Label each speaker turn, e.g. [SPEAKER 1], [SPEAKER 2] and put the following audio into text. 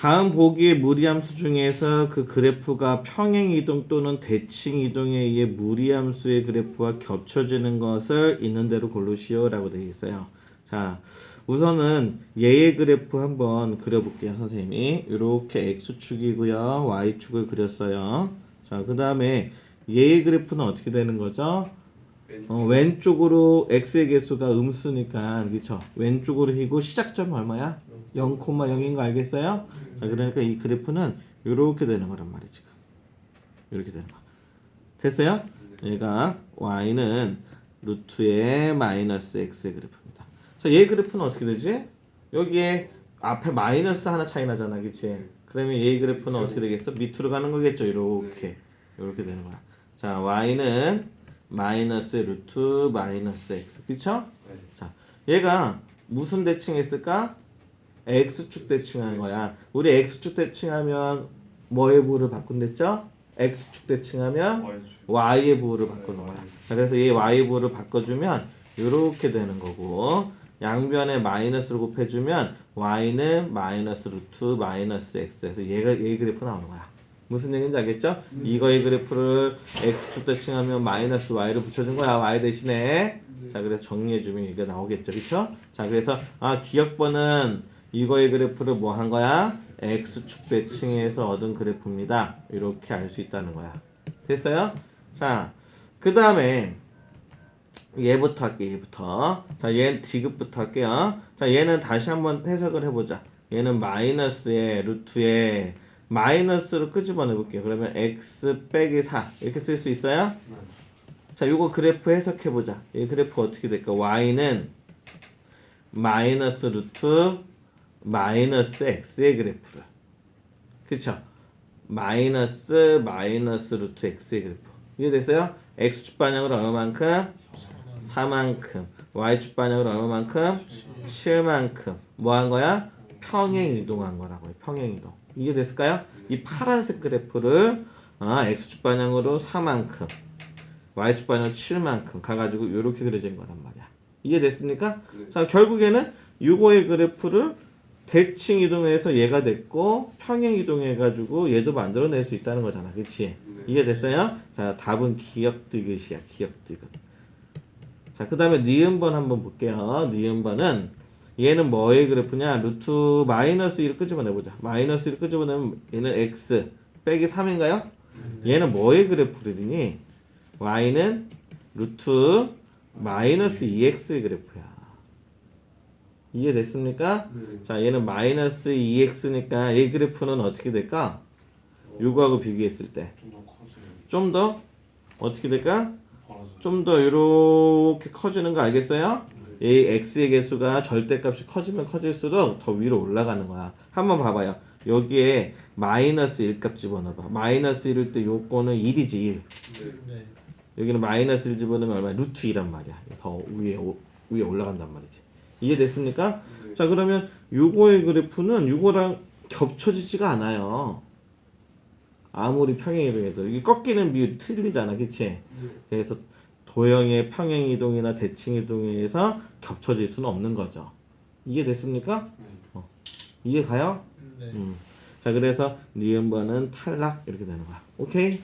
[SPEAKER 1] 다음 보기의 무리함수 중에서 그 그래프가 평행 이동 또는 대칭 이동에 의해 무리함수의 그래프와 겹쳐지는 것을 있는 대로 고르시오라고 되어 있어요. 자, 우선은 얘의 그래프 한번 그려볼게요, 선생님이. 이렇게 x축이고요, y축을 그렸어요. 자, 그 다음에 얘의 그래프는 어떻게 되는 거죠? 어, 왼쪽으로 x의 개수가 음수니까 그쵸 왼쪽으로 휘고 시작점 얼마야? 0,0인 거 알겠어요? 자 그러니까 이 그래프는 이렇게 되는 거란 말이지 이렇게 되는 거 됐어요? 얘가 y는 루트의 마이너스 x의 그래프입니다 자 얘 그래프는 어떻게 되지? 여기에 앞에 마이너스 하나 차이 나잖아 그치? 그러면 얘 그래프는 어떻게 되겠어? 밑으로 가는 거겠죠 이렇게 이렇게 되는 거야 자 y는 마이너스 루트 마이너스 x 그쵸? 자 얘가 무슨 대칭했을까? X축 대칭한 거야 우리 x축 대칭하면 뭐의 부호를 바꾼댔죠? x축 대칭하면 y의 부호를 바꾸는 거야 자 그래서 얘 y의 부호를 바꿔주면 이렇게 되는 거고 양변에 마이너스를 곱해주면 y는 마이너스 루트 마이너스 x에서 얘가 얘 그래프 나오는 거야 무슨 얘기인지 알겠죠? 이거의 그래프를 x축 대칭하면 마이너스 y를 붙여준 거야 y 대신에 자 그래서 정리해주면 이게 나오겠죠 그쵸? 자 그래서 아 기억번은 이거의 그래프를 뭐 한 거야? x축 대칭해서 얻은 그래프입니다. 이렇게 알 수 있다는 거야. 됐어요? 자 그 다음에 얘부터 할게 얘부터. 자얘 지급부터 할게요. 자 얘는 다시 한번 해석을 해보자. 얘는 마이너스의 루트에 마이너스로 끄집어내 볼게요. 그러면 x 빼기 4 이렇게 쓸 수 있어요? 자 요거 그래프 해석해 보자. 이 그래프 어떻게 될까? Y는 마이너스 루트 마이너스 x의 그래프를 그쵸? 마이너스 마이너스 루트 x의 그래프 이해됐어요? x축 반영을 얼마만큼? 4만큼 y축 반영을 얼마만큼? 7만큼 뭐 한 거야? 평행 이동한 거라고요 평행 이동 이해됐을까요? 이 파란색 그래프를 아, x축 반영으로 4만큼 y축 반영 7만큼 가가지고 이렇게 그려진 거란 말이야 이해됐습니까? 자 결국에는 요거의 그래프를 대칭 이동해서 얘가 됐고 평행 이동해가지고 얘도 만들어낼 수 있다는 거잖아. 그치? 이해됐어요? 자 답은 기억디귿이야 기억디귿 자그 다음에 니은번 한번 볼게요. 니은번은 얘는 뭐의 그래프냐? 루트 마이너스 1을 끄집어내보자. 마이너스 1을 끄집어내면 얘는 x 빼기 3인가요? 얘는 뭐의 그래프리니? Y는 루트 마이너스 2x의 그래프야 이해됐습니까? 자 얘는 마이너스 2x니까 얘 그래프는 어떻게 될까? 요거하고 비교했을 때 좀 더. 어떻게 될까? 좀 더 이렇게 커지는 거 알겠어요? 이 x의 개수가 절대값이 커지면 커질수록 더 위로 올라가는 거야. 한번 봐봐요. 여기에 마이너스 1값 집어넣어봐. 마이너스 1일 때 요거는 1이지 1.
[SPEAKER 2] 네.
[SPEAKER 1] 여기는 마이너스 1 집어넣으면 얼마야? 루트 2란 말이야. 더 위에 오- 위에 올라간단 말이지. 이해됐습니까? 자 그러면 요거의 그래프는 요거랑 겹쳐지지가 않아요. 아무리 평행이동 해도 이게 꺾이는 비율이 틀리잖아, 그치? 그래서 도형의 평행이동이나 대칭이동에서 겹쳐질 수는 없는 거죠. 이해됐습니까? 어. 이해 가요?
[SPEAKER 2] 네.
[SPEAKER 1] 음. 자 그래서 니은번은 탈락 이렇게 되는 거야. 오케이?